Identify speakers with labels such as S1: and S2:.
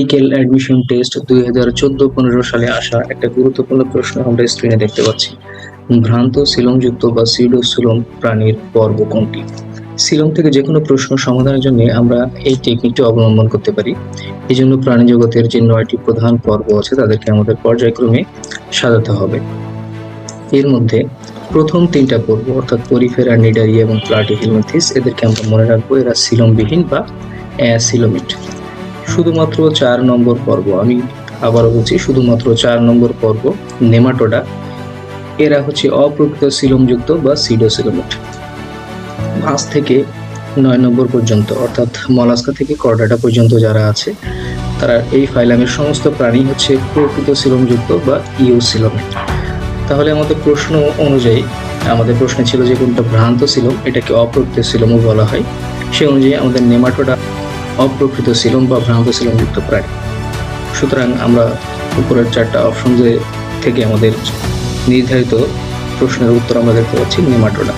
S1: Medical admission test দুই পনেরো সালে আসা একটা গুরুত্বপূর্ণ প্রশ্ন আমরা স্ক্রিনে দেখতে পাচ্ছি। ভ্রান্ত সিলমযুক্ত বা সিডো সিলম প্রাণীর পর্ব কোনটি? সিলম থেকে যে কোনো প্রশ্ন সমাধানের জন্য আমরা এই টেকনিকটি অবলম্বন করতে পারি। এই জন্য প্রাণী জগতের যে নয়টি প্রধান পর্ব আছে, তাদেরকে আমাদের পর্যায়ক্রমে সাজাতে হবে। এর মধ্যে প্রথম তিনটা পর্ব, অর্থাৎ পরিফেরা, নিডারি এবং প্লাটি প্লাটিহেলমিথিস, এদেরকে আমরা মনে রাখব এরা সিলমবিহীন বা অ্যাসিলোমিট। শুধুমাত্র চার নম্বর পর্ব। আমি আবারও বলছি, শুধুমাত্র চার নম্বর পর্ব, নেমাটোডা। এরা হচ্ছে অপ্রকৃত সিলমযুক্ত বা সিডোসিলোমেট। পাঁচ থেকে নয় নম্বর পর্যন্ত, অর্থাৎ মলাস্কা থেকে করডাটা পর্যন্ত যারা আছে, তারা এই ফাইলামের সমস্ত প্রাণী হচ্ছে প্রকৃত সিলমযুক্ত বা ইউসিলোমেট তাহলে আমাদের প্রশ্ন অনুযায়ী, আমাদের প্রশ্ন ছিল যে কোনটা ভ্রান্ত সিলম, এটাকে অপ্রকৃত সিলমও বলা হয়। সে অনুযায়ী আমাদের নেমাটোডা অপ্রকৃত সিলম বা ভ্রান্ত সিলমযুক্ত প্রাণী। সুতরাং আমরা উপরের চারটা অপশন থেকে আমাদের নির্ধারিত প্রশ্নের উত্তর আমরা দেখতে পাচ্ছি নেমাটোডা।